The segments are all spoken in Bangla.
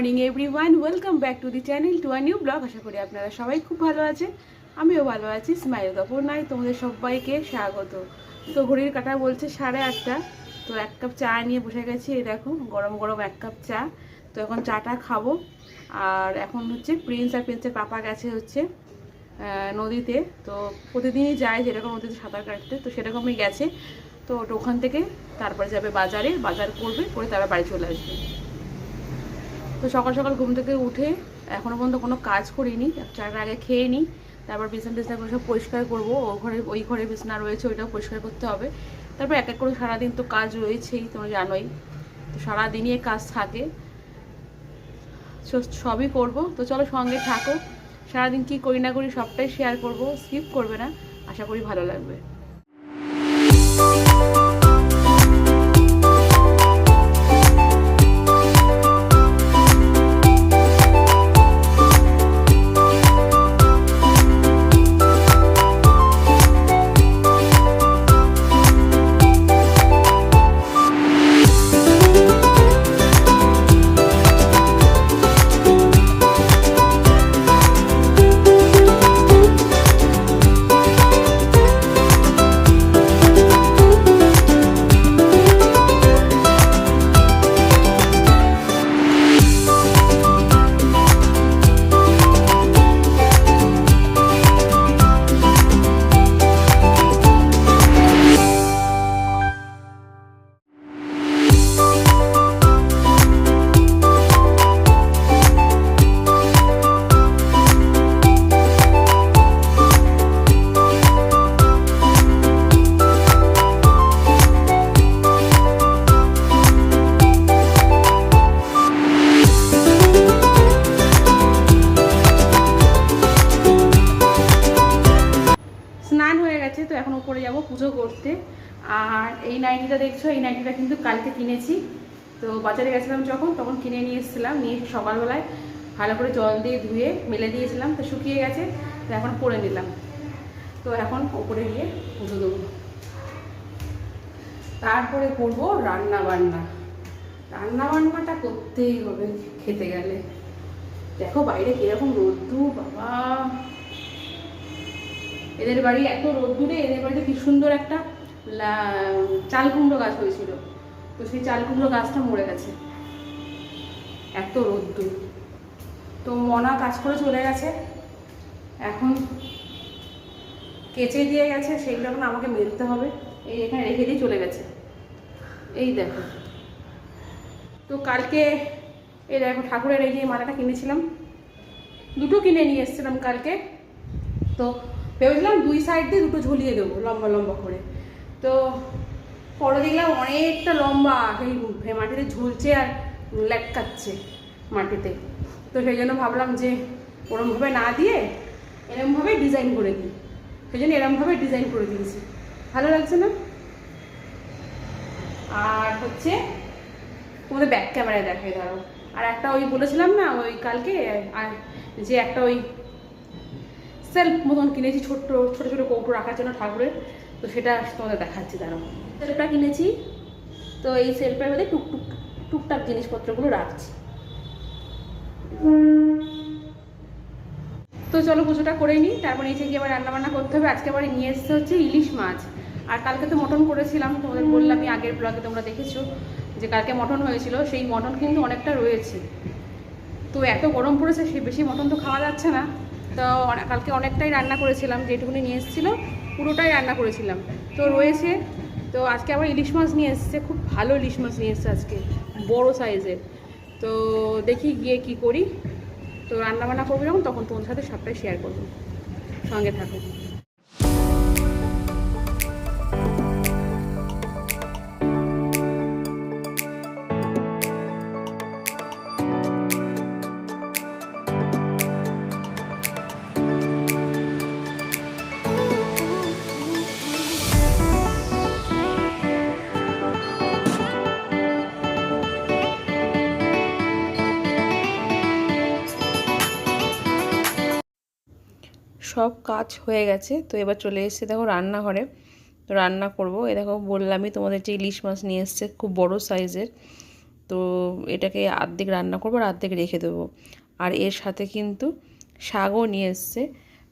Morning everyone welcome back to the channel to a new blog আশা করি আপনারা সবাই খুব ভালো আছে আমিও ভালো আছি স্মাইল কাপুর নাই, তোমাদের সবাইকে স্বাগত। তো ঘড়ির কাটা বলছে সাড়ে আটটা। তো এক কাপ চা নিয়ে বসে গেছি, এই দেখো, গরম গরম এক কাপ চা। তো এখন চাটা খাব। আর এখন হচ্ছে প্রিন্স আর প্রিন্সের পাপা গেছে হচ্ছে নদীতে। তো প্রতিদিনই যায় যেরকম নদীতে সাঁতার কাটতে, তো সেরকমই গেছে। তো ওটা ওখান থেকে তারপরে যাবে বাজারে, বাজার করবে, করে তারপর বাড়ি চলে আসবে। তো সকাল সকাল ঘুম থেকে উঠে এখনও পর্যন্ত কোনো কাজ করিনি চারটা আগে খেয়ে নিই তারপর বিছানা টিছনাগুলো সব পরিষ্কার করব, ও ঘরে, ওই ঘরে বিছানা রয়েছে, ওইটাও পরিষ্কার করতে হবে। তারপর এক এক করে সারাদিন তো কাজ রয়েছেই, তোমরা জানোই, তো সারাদিনই কাজ থাকে। সবই করব, তো চলো সঙ্গে থাকো, সারাদিন কি করি না করি সবটাই শেয়ার করব স্কিপ করবে না, আশা করি ভালো লাগবে। করতে। আর এই নাইটিটা দেখছ, এই নাইটিটা কিন্তু কালকে কিনেছি। তো বাজারে গেছিলাম যখন, তখন কিনে নিয়ে এসেছিলাম, নিয়ে সকালবেলায় ভালো করে জল দিয়ে ধুয়ে মেলে দিয়েছিলাম, তো শুকিয়ে গেছে, তো এখন পরে নিলাম। তো এখন ওপরে গিয়ে পুজো দেবো। তারপরে করব রান্না বান্না। রান্না বান্নাটা করতেই হবে খেতে গেলে। দেখো বাইরে কীরকম রোদ্দু বাবা। এদের বাড়ি এত রোদ্দুরে এদের বাড়িতে কি সুন্দর একটা চাল কুমড়ো গাছ হয়েছিল। তো সেই চাল কুমড়ো গাছটা মরে গেছে। এত রোদ্দুর তো মনা কাজ করে চলে গেছে। এখন কেচে দিয়ে গেছে সেগুলো এখন আমাকে মেলতে হবে। এই এখানে রেখে দিয়ে চলে গেছে। এই দেখো। তো কালকে এই দেখো, ঠাকুরের এই যে মালাটা কিনেছিলাম। দুটো কিনে নিয়ে এসেছিলাম কালকে। তো ভেবেছিলাম দুই সাইড দিয়ে দুটো ঝুলিয়ে দেবো, লম্বা লম্বা করে। তো পরে দেখলাম অনেকটা লম্বা সেই মাটিতে ঝুলছে আর লেটকাচ্ছে মাটিতে। তো সেই জন্য ভাবলাম যে ওরমভাবে না দিয়ে এরমভাবে ডিজাইন করে দিই। সেই জন্য এরমভাবে ডিজাইন করে দিয়েছি। ভালো লাগছে না? আর হচ্ছে তোমাদের ব্যাক ক্যামেরায় দেখাই দাঁড়ো আর একটা ওই বলেছিলাম না, ওই কালকে, আর যে একটা ওই সেলফ মতন কিনেছি ছোট্ট ছোটো ছোটো কৌটো রাখার জন্য ঠাকুরের। তো সেটা তোমাদের দেখাচ্ছি দাঁড়াও। সেলফটা কিনেছি। তো এই সেলফের মধ্যে টুকটুক টুকটাক জিনিসপত্রগুলো রাখছি। তো চলো পুজোটা করে নিই তারপর নিচে গিয়ে আবার রান্নাবান্না করতে হবে। আজকে আবার নিয়ে এসেছে হচ্ছে ইলিশ মাছ। আর কালকে তো মটন করেছিলাম তোমাদের বললামই আগের ব্লগে তোমরা দেখেছ যে কালকে মটন হয়েছিল সেই মটন কিন্তু অনেকটা রয়েছে। তো এত গরম পড়েছে সে বেশি মটন তো খাওয়া যাচ্ছে না। তো কালকে অনেকটাই রান্না করেছিলাম, যেটুকুনি নিয়ে এসেছিল, পুরোটাই রান্না করেছিলাম। তো রয়েছে, তো আজকে আবার ইলিশ মাছ নিয়ে এসছে, খুব ভালো ইলিশ মাছ নিয়ে এসছে আজকে, বড় সাইজের। তো দেখি গিয়ে কি করি। তো রান্নাবান্না করব যখন, তখন তোমার সাথে সবটাই শেয়ার করব। সঙ্গে থাকো। সব কাজ হয়ে গেছে। তো এবার চলে এসেছে দেখো রান্নাঘরে। তো রান্না করব। এ দেখো বললামই তোমাদের যে ইলিশ মাছ নিয়ে এসছে, খুব বড় সাইজের। তো এটাকে আর্ধেক রান্না করব আর আর্ধেক রেখে দেবো। আর এর সাথে কিন্তু শাকও নিয়ে এসছে।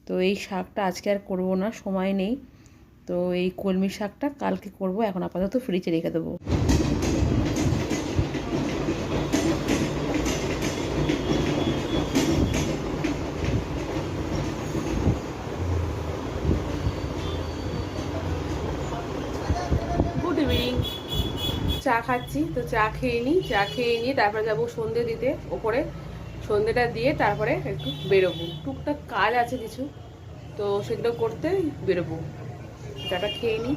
তো এই শাকটা আজকে আর করব না, সময় নেই। তো এই কলমি শাকটা কালকে করব। এখন আপাতত ফ্রিজে রেখে দেবো গুড ইভিনিং চা খাচ্ছি, তো চা খেয়ে নিই, চা খেয়ে নিয়ে তারপরে যাব সন্ধে দিতে ওপরে। সন্ধেটা দিয়ে তারপরে একটু বেরোবো। টুকটাক কাজ আছে কিছু, তো সেগুলো করতে বেরোবো। চাটা খেয়ে নিই।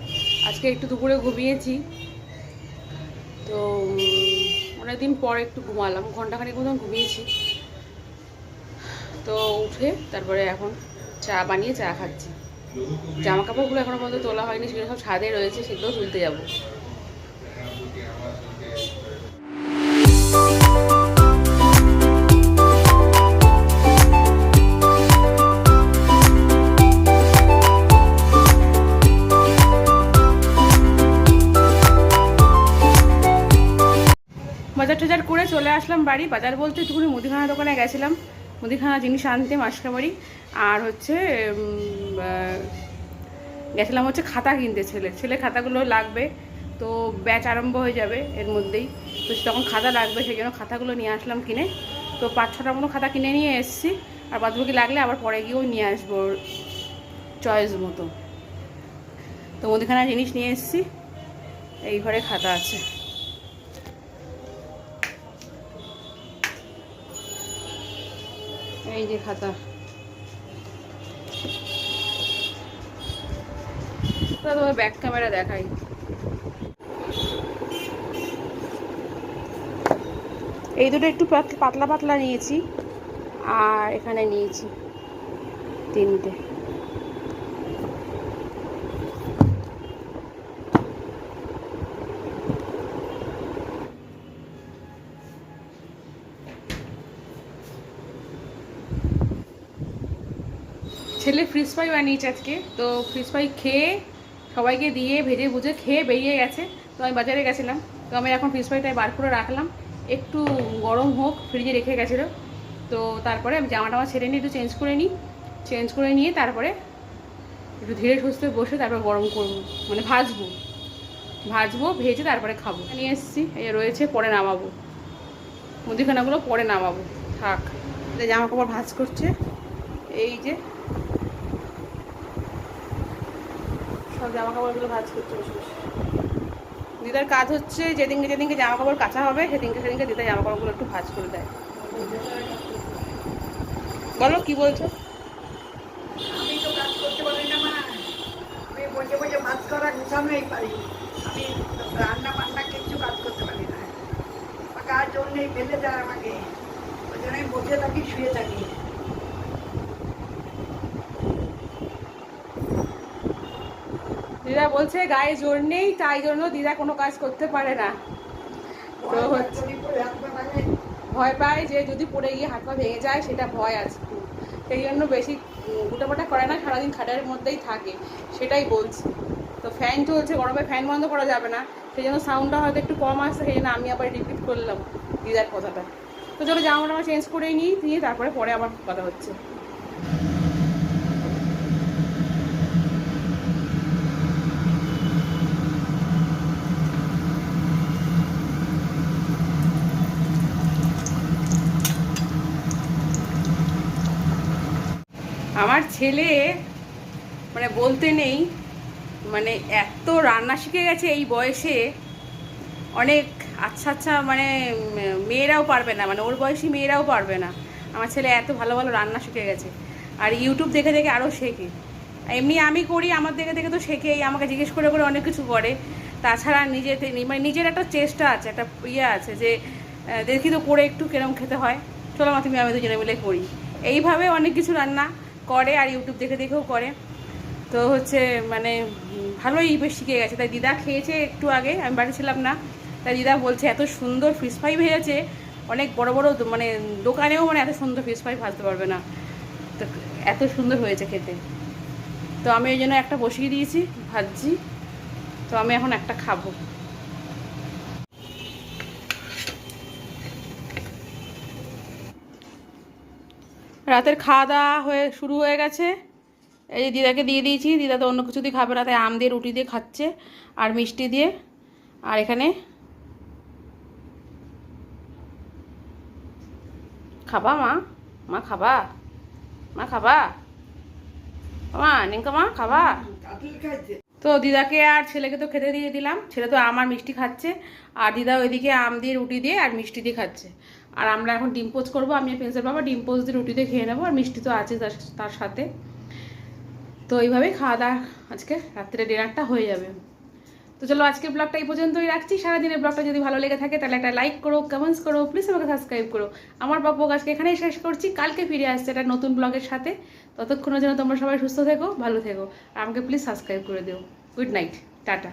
আজকে একটু দুপুরে ঘুমিয়েছি। তো অনেকদিন পর একটু ঘুমালাম ঘন্টাখানেক মতন ঘুমিয়েছি। তো উঠে তারপরে এখন চা বানিয়ে চা খাচ্ছি। জামা কাপড়গুলো এখনও পর্যন্ত তোলা হয়নি, সেগুলো সব ছাদে রয়েছে, সেগুলো তুলতে যাব। বাজার টাজার করে চলে আসলাম বাড়ি। বাজার বলতে একটুখানি মুদিখানা দোকানে গেছিলাম। মুদিখানা জিনিস আনতে মাসকাবাড়ি আর হচ্ছে গেছিলাম হচ্ছে খাতা কিনতে ছেলে। ছেলে খাতাগুলো লাগবে, তো ব্যাচ আরম্ভ হয়ে যাবে এর মধ্যেই। তো তখন খাতা লাগবে, সেই জন্য খাতাগুলো নিয়ে আসলাম কিনে। তো পাঁচ ছটা মতো খাতা কিনে নিয়ে এসেছি। আর বাদবাকি লাগলে আবার পরে গিয়েও নিয়ে আসব চয়েস মতো। তো মুদিখানা জিনিস নিয়ে এসেছি। এই ঘরে খাতা আছে। এই যে খাতা। তোমার ব্যাক ক্যামেরা দেখাই। এই দুটো একটু পাতলা পাতলা নিয়েছি আর এখানে নিয়েছি তিনটে। ছেলে ফ্রিজ ফ্রাই বানিয়েছে আজকে তো ফ্রিজ ফ্রাই খেয়ে সবাইকে দিয়ে ভেজে ভুজে খেয়ে বেরিয়ে গেছে। তো আমি বাজারে গেছিলাম তো আমি এখন ফ্রিজ ফ্রাইটাই বার করে রাখলাম। একটু গরম হোক ফ্রিজে রেখে গেছিল। তো তারপরে আমি জামা টামা ছেড়ে নিয়ে একটু চেঞ্জ করে নিই। চেঞ্জ করে নিয়ে তারপরে একটু ধীরে সুস্থে বসে তারপর গরম করব মানে ভাজবো। ভাজবো ভেজে তারপরে খাব। নিয়ে এসেছি এই রয়েছে পরে নামাবো। মুদিখানাগুলো পরে নামাবো। থাক। জামা কাপড় ভাজ করছে। এই যে দিদার কাজ হচ্ছে যেদিনকে যেদিনকে জামা কাপড় কাঁচা হবে, সেদিনকে সেদিনকে দিদা জামা কাপড়গুলো একটু ভাজ করে দেয়। বলো, কি বলছো? আমি তো কাজ করতে পারি না, মা। আমি বসে বসে ভাত করা গুছানোই পারি। আমি রান্না বান্না কিচ্ছু কাজ করতে পারি না। জোর নেই ফেলে দেয় আমাকে। ওই জন্য বসে থাকি, শুয়ে থাকি। দিদা বলছে, গায়ে জোর নেই, তাই জন্য দিদা কোনো কাজ করতে পারে না। তো হচ্ছে, ভয় পায় যে যদি পড়ে গিয়ে হাত পা ভেঙে যায়, সেটা ভয় আছে সেই জন্য বেশি গুটাপাটা করে না, সারাদিন খাটার মধ্যেই থাকে, সেটাই বলছি। তো ফ্যান চলছে গরমে ফ্যান বন্ধ করা যাবে না। সেই জন্য সাউন্ডটা হয়তো একটু কম আসছে, সেই জন্য আমি আবার রিপিট করলাম দিদার কথাটা। তো চলো জামাটা টামা চেঞ্জ করেই নিই, নিয়ে তারপরে পরে আবার কথা হচ্ছে। আমার ছেলে মানে বলতে নেই মানে এত রান্না শিখে গেছে এই বয়সে, অনেক আচ্ছা আচ্ছা মানে মেয়েরাও পারবে না মানে ওর বয়সী মেয়েরাও পারবে না। আমার ছেলে এত ভালো ভালো রান্না শিখে গেছে, আর ইউটিউব দেখে দেখে আরও শেখে। এমনি আমি করি, আমার দেখে দেখে তো শেখেই, আমাকে জিজ্ঞেস করে করে অনেক কিছু করে। তাছাড়া নিজে তে- মানে নিজের একটা চেষ্টা আছে, একটা ইয়ে আছে যে দেখি তো করে একটু কিরম খেতে হয়। চলো মা, তুমি আমি দুজনে মিলে করি। এইভাবে অনেক কিছু রান্না করে আর ইউটিউব দেখে দেখেও করে। তো হচ্ছে মানে ভালোই শিখে গেছে। তাই দিদা খেয়েছে একটু আগে, আমি বাড়ি ছিলাম না। তাই দিদা বলছে, এত সুন্দর ফিশ ফ্রাই ভেজেছে। অনেক বড় বড় মানে দোকানেও মানে এত সুন্দর ফিশ ফ্রাই ভাজতে পারবে না। তো এত সুন্দর হয়েছে খেতে। তো আমি ওই জন্য একটা বসিয়ে দিয়েছি, ভাজছি। তো আমি এখন একটা খাব। রাতের খাওয়া দাওয়া হয়ে শুরু হয়ে গেছে। এই দিদাকে দিয়ে দিয়েছি, দিদা তো অন্য কিছু দিয়ে খাবে না, তাই আম দিয়ে, রুটি দিয়ে খাচ্ছে আর মিষ্টি দিয়ে। আর এখানে খাবা মা? মা খাবা? মা খাবা? মা, নিঙ্কা মা খাবা? তো দিদাকে আর ছেলেকে তো খেতে দিয়ে দিলাম, ছেলে তো আমার মিষ্টি খাচ্ছে। আর দিদা ওইদিকে আম দিয়ে, রুটি দিয়ে আর মিষ্টি দিয়ে খাচ্ছে। আর আমরা এখন ডিম পোচ করব, আমি পেন্সিল বাবা ডিম পোচ দিয়ে রুটিতে খেয়ে নেব, আর মিষ্টি তো আছে তার সাথে তো এইভাবেই খাওয়া দাওয়া আজকে রাত্রে ডিনারটা হয়ে যাবে। তো চলো আজকের ব্লগটা এই পর্যন্তই রাখছি। সারাদিনের ব্লগটা যদি ভালো লেগে থাকে তাহলে একটা লাইক করো কমেন্টস করো প্লিজ আমাকে সাবস্ক্রাইব করো। আমার বকবক আজকে এখানেই শেষ করছি। কালকে ফিরে আসছে একটা নতুন ব্লগের সাথে। ততক্ষণের জন্য তোমরা সবাই সুস্থ থেকো, ভালো থেকো। আর আমাকে প্লিজ সাবস্ক্রাইব করে দিও। Good night tata.